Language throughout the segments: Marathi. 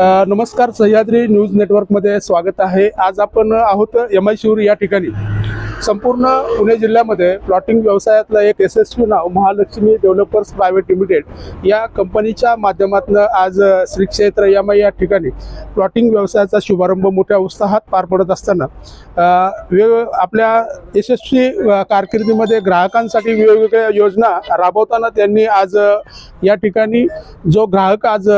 नमस्कार सह्याद्री न्यूज नेटवर्कमध्ये स्वागत आहे. आज आपण आहोत एम आय या ठिकाणी. संपूर्ण पुणे जिल्ह्यामध्ये प्लॉटिंग व्यवसायातलं एक यशस्वी नाव महालक्ष्मी डेव्हलपर्स प्रायव्हेट लिमिटेड या कंपनीच्या माध्यमातून आज श्री क्षेत्र एम या ठिकाणी प्लॉटिंग व्यवसायाचा शुभारंभ मोठ्या उत्साहात पार पडत असताना वेग आपल्या यशस्वी कारकिर्दीमध्ये ग्राहकांसाठी वेगवेगळ्या योजना राबवताना त्यांनी आज या ठिकाणी जो ग्राहक आज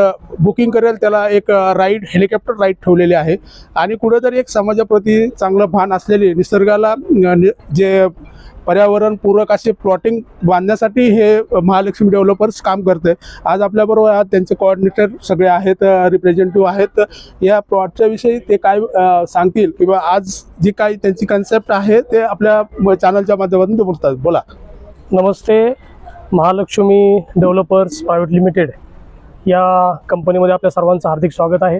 बुकिंग करेल त्याला एक राईड हेलिकॉप्टर राईड ठेवलेली आहे. आणि कुठेतरी एक समाजाप्रती चांगलं भान असलेली निसर्गाला जे पर्यावरणपूरक असे प्लॉटिंग बांधण्यासाठी हे महालक्ष्मी डेव्हलपर्स काम करते आज आपल्याबरोबर आज त्यांचे कोऑर्डिनेटर सगळे आहेत रिप्रेझेंटेटिव्ह आहेत. या प्लॉटच्या विषयी ते काय सांगतील किंवा आज जी काही त्यांची कन्सेप्ट आहे ते आपल्या चॅनलच्या माध्यमातून ते बोलतात. बोला. नमस्ते. महालक्ष्मी डेव्हलपर्स प्रायव्हेट लिमिटेड या कंपनीमध्ये आपल्या सर्वांचं हार्दिक स्वागत आहे.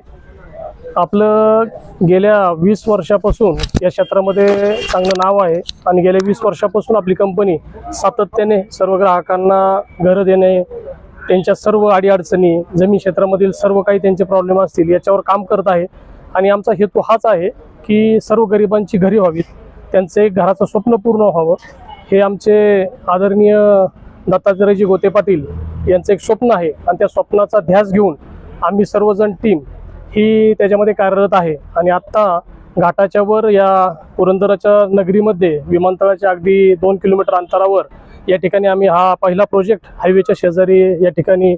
आपलं गेल्या वीस वर्षापासून या क्षेत्रामध्ये चांगलं नाव आहे आणि गेल्या वीस वर्षापासून आपली कंपनी सातत्याने सर्व ग्राहकांना घरं देणे त्यांच्या सर्व अडीअडचणी जमीन क्षेत्रामधील सर्व काही त्यांचे प्रॉब्लेम असतील याच्यावर काम करत आहे. आणि आमचा हेतू हाच आहे की सर्व गरिबांची घरी व्हावीत. त्यांचं एक घराचं स्वप्न पूर्ण व्हावं. हे आमचे आदरणीय दत्तात्रयजी गोते पाटील यांचं एक स्वप्न आहे. आणि त्या स्वप्नाचा ध्यास घेऊन आम्ही सर्वजण टीम ही त्याच्यामध्ये कार्यरत आहे. आणि आत्ता घाटाच्या वर या पुरंदराच्या नगरीमध्ये विमानतळाच्या अगदी दोन किलोमीटर अंतरावर या ठिकाणी आम्ही हा पहिला प्रोजेक्ट हायवेच्या शेजारी या ठिकाणी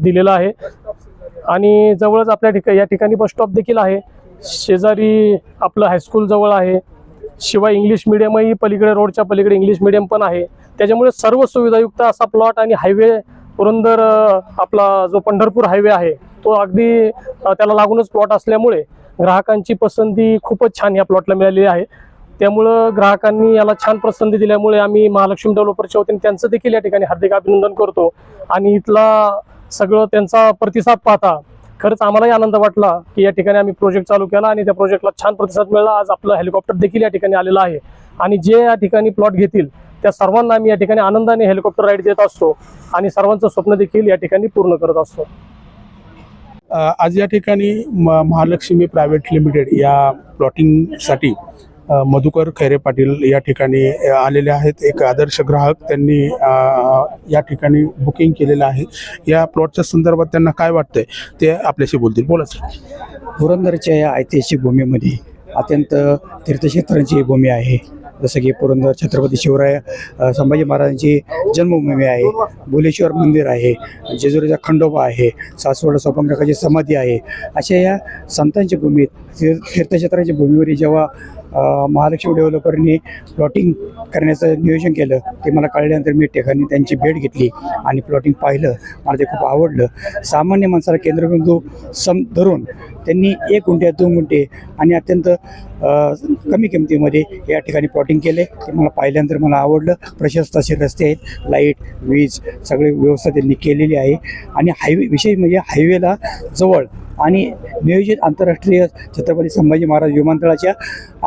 दिलेला आहे. आणि जवळच आपल्या ठिका या ठिकाणी बस स्टॉप देखील आहे. शेजारी आपलं हायस्कूल जवळ आहे. शिवाय इंग्लिश मिडियमही पलीकडे रोडच्या पलीकडे इंग्लिश मिडियम पण आहे. त्याच्यामुळे सर्व सुविधायुक्त असा प्लॉट आणि हायवे पुरंदर आपला जो पंढरपूर हायवे आहे तो अगदी त्याला लागूनच प्लॉट असल्यामुळे ग्राहकांची पसंती खूपच छान या प्लॉटला मिळालेली आहे. त्यामुळं ग्राहकांनी याला छान पसंती दिल्यामुळे आम्ही महालक्ष्मी डेव्हलपरच्या वतीने त्यांचं देखील या ठिकाणी हार्दिक अभिनंदन करतो. आणि इथला सगळं त्यांचा प्रतिसाद पाहता खरंच आम्हालाही आनंद वाटला की या ठिकाणी आम्ही प्रोजेक्ट चालू केला आणि त्या प्रोजेक्टला छान प्रतिसाद मिळाला. आज आपलं हेलिकॉप्टर देखील या ठिकाणी आलेलं आहे. आणि जे या ठिकाणी प्लॉट घेतील त्या सर्वांना आम्ही या ठिकाणी आनंदाने हेलिकॉप्टर राईड देत असतो आणि सर्वांचं स्वप्न देखील या ठिकाणी पूर्ण करत असतो. आज या ठिकाणी म- महालक्ष्मी प्रायव्हेट लिमिटेड या प्लॉटिंगसाठी मधुकर खैरे पाटील या ठिकाणी आलेले आहेत. एक आदर्श ग्राहक त्यांनी या ठिकाणी बुकिंग केलेलं आहे. या प्लॉटच्या संदर्भात त्यांना काय वाटतंय ते आपल्याशी बोलतील. बोला सर पुरंदरच्या या ऐतिहासिक भूमीमध्ये अत्यंत तीर्थक्षेत्रांची भूमी आहे. जसं की पुरंदर छत्रपती शिवराय संभाजी महाराजांची जन्मभूमी आहे भुलेश्वर मंदिर आहे जेजुरीचा खंडोबा आहे सासवड सोपांकाची समाधी आहे अशा या संतांच्या भूमीत तीर्थ तीर्थक्षेत्रांच्या भूमीवर जेव्हा महालक्ष्मी डेव्हलपरनी प्लॉटिंग करण्याचं नियोजन केलं ते मला कळल्यानंतर मी ठिकाणी त्यांची भेट घेतली आणि प्लॉटिंग पाहिलं. मला ते खूप आवडलं. सामान्य माणसाला केंद्रबिंदू सम धरून त्यांनी एक गुंठे दोन गुंठे आणि अत्यंत कमी किमतीमध्ये या ठिकाणी प्लॉटिंग केले. ते मला पाहिल्यानंतर मला आवडलं. प्रशस्त असे रस्ते आहेत. लाइट वीज सगळी व्यवस्था त्यांनी केलेली आहे. आणि हायवे विशेष म्हणजे हायवेला जवळ आणि नियोजित आंतरराष्ट्रीय छत्रपती संभाजी महाराज विमानतळाच्या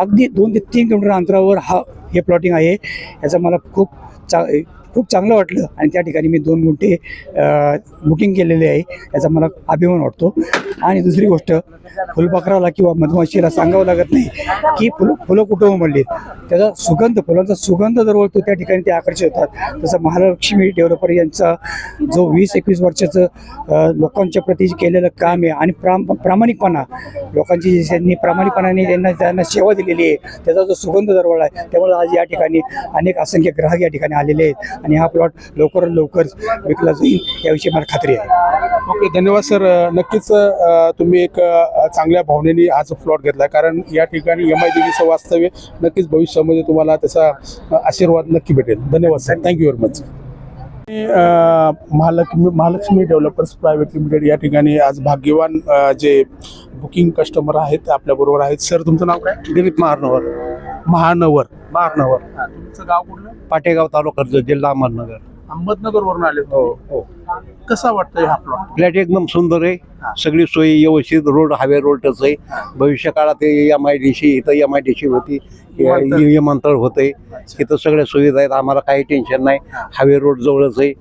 अगदी दोन ते तीन किलोमीटर अंतरावर हा हे प्लॉटिंग आहे. याचा मला खूप चा खूप चांगलं वाटलं. आणि त्या ठिकाणी मी दोन गुंठे बुकिंग केलेले आहे. याचा मला अभिमान वाटतो. आणि दुसरी गोष्ट फुलपाखराला किंवा मधमाशीला सांगावं लागत नाही की फुलं फुलं कुठं उमडली त्याचा सुगंध फुलांचा सुगंध जर ओळखतो त्या ठिकाणी ते आकर्षित होतात. तसं महालक्ष्मी डेव्हलपर यांचा जो वीस एकवीस वर्षाचं लोकांच्या प्रती केलेलं काम आहे आणि प्राम प्रामाणिकपणा लोकांची जी त्यांनी प्रामाणिकपणाने त्यांना त्यांना सेवा दिलेली आहे त्याचा जो सुगंध दरवळला आहे त्यामुळे आज या ठिकाणी अनेक असंख्य ग्राहक या ठिकाणी आलेले आहेत. आणि हा प्लॉट लवकरात लवकर विकला जाईल याविषयी मला खात्री आहे. ओके धन्यवाद सर. नक्कीच तुम्ही एक चांगल्या भावनेने आज प्लॉट घेतला कारण या ठिकाणी एम आय देवीचं वास्तव्य नक्कीच भविष्यामध्ये तुम्हाला त्याचा आशीर्वाद नक्की भेटेल. धन्यवाद sir. Thank you very much Mahalakshmi Mahalakshmi developers private limited या ठिकाणी आज भाग्यवान जे बुकिंग कस्टमर आहेत ते आपल्याबरोबर आहेत. सर तुमचं नाव काय? दिलीप महानवर महानवर. महानवर तुमचं गाव कुठलं? पाटेगाव तालुका जिल्हा अहमदनगर. अहमदनगर वरून आले हो हो. कसा वाटतंय हा प्लॉट फ्लॅट एकदम सुंदर. आहे. सगळी सोयी व्यवस्थित रोड हायवे रोडच आहे. भविष्य काळात एम आय डी सी इथं एम आय डी सी होती विमानतळ. होते इथं सगळ्या सुविधा आहेत आम्हाला काही टेन्शन नाही. हायवे रोड जवळच आहे.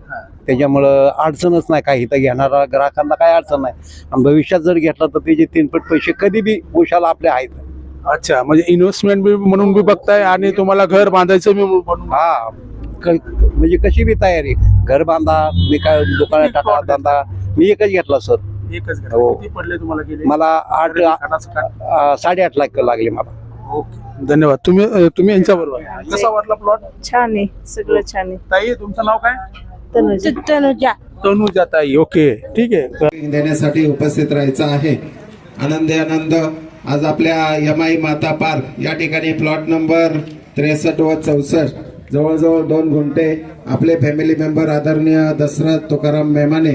त्याच्यामुळं अडचणच नाही काही इथं घेणारा ग्राहकांना काही अडचण नाही. आणि भविष्यात जर घेतला तर त्याचे तीनपट पैसे कधी बी उशाला आपले आहेत. अच्छा म्हणजे इन्व्हेस्टमेंट बी म्हणून बी बघताय आणि तुम्हाला घर बांधायचं बी म्हणून. हा. म्हणजे कशी बी तयारी. घर बांधा मी काय दुकानात टाका धंदा मी एकच घेतला सर. एकच घर. हो. किती पडले तुम्हाला गेले? मला आठ. आ, साडेआठ लाख लागले मला. ओके. धन्यवाद. तुम्ही अ, तुम्ही यांच्या बरोबर कसा वाटला प्लॉट छान आहे. सगळं छान आहे. ताई तुमचं नाव काय? तनुजा. तनुजा. तनुजा ताई. ओके. ठीक आहे. देण्यासाठी उपस्थित राहायचं आहे. आनंदी आनंद. आज आपल्या यमाई माता पार्क या ठिकाणी प्लॉट नंबर त्रेसष्ट व चौसष्ट. जवळजवळ दोन गुंठे आपले फॅमिली मेंबर आदरणीय दसरा तुकाराम मेमाने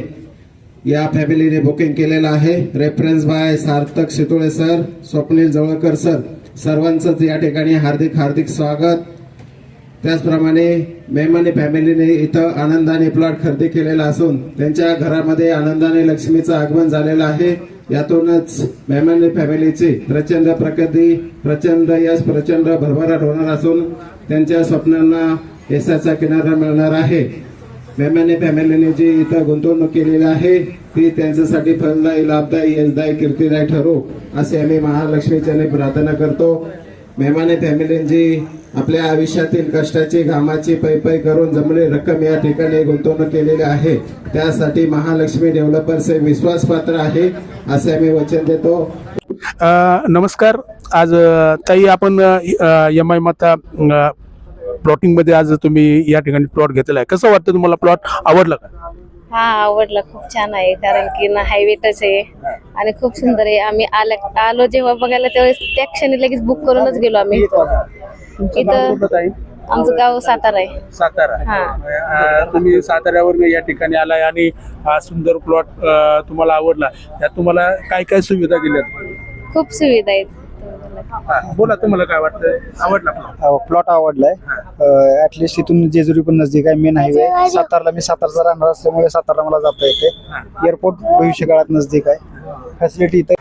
या फॅमिलीने बुकिंग केलेलं आहे. Reference by Sarthak Shitole sir Swapnil Jawalkar sir सर्वांचंच या ठिकाणी हार्दिक हार्दिक स्वागत. त्याचप्रमाणे मेमाने फॅमिलीने इथं आनंदाने प्लॉट खरेदी केलेला असून त्यांच्या घरामध्ये आनंदाने लक्ष्मीचं आगमन झालेलं आहे. यातूनच मेहमानी फॅमिलीची प्रचंड प्रगती प्रचंड यश प्रचंड भरभराट होणार असून त्यांच्या स्वप्नांना यशाचा किनारा मिळणार आहे. मेहमानी फॅमिलीने जी इथं गुंतवणूक केलेली आहे ती त्यांच्यासाठी फलदायी लाभदायी यशदायी कीर्तीदायी ठरू असे आम्ही महालक्ष्मीच्याने प्रार्थना करतो. मेहमाने फॅमिलींची आपल्या आयुष्यातील कष्टाची घामाची पैपै करून जमले रक्कम या ठिकाणी गुंतवणूक केलेली आहे. त्यासाठी महालक्ष्मी डेव्हलपर्स हे विश्वासपात्र आहे असे आम्ही वचन देतो. नमस्कार. आज ताई आपण एम आय माता प्लॉटिंगमध्ये आज तुम्ही या ठिकाणी प्लॉट घेतलेला आहे. कसं वाटतं तुम्हाला प्लॉट? आवडला का? हा आवडला खूप छान आहे. कारण की ना हायवे टच आहे. आणि खूप सुंदर आहे. आम्ही आल्या आलो जेव्हा बघायला त्यावेळेस त्या क्षणी लगेच बुक करूनच गेलो आम्ही. इथं आमचं गाव सातारा आहे. सातारा. हा. तुम्ही साताऱ्यावर या ठिकाणी आलाय आणि हा सुंदर प्लॉट तुम्हाला आवडला. त्यात तुम्हाला काय काय सुविधा दिल्यात? खूप सुविधा आहेत. बोला तुम्हाला काय वाटतं आवडला प्लॉट प्लॉट आवडलाय. ऍटलिस्ट इथून जेजुरी पण नजदीक आहे मेन हायवे सातारला मी सातारचा राहणार असल्यामुळे सातारला मला जाता येते. एअरपोर्ट भविष्य काळात नजदीक आहे. फॅसिलिटी इथं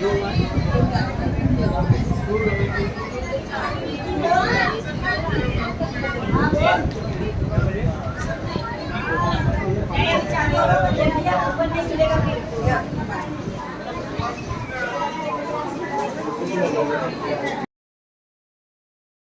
बोलना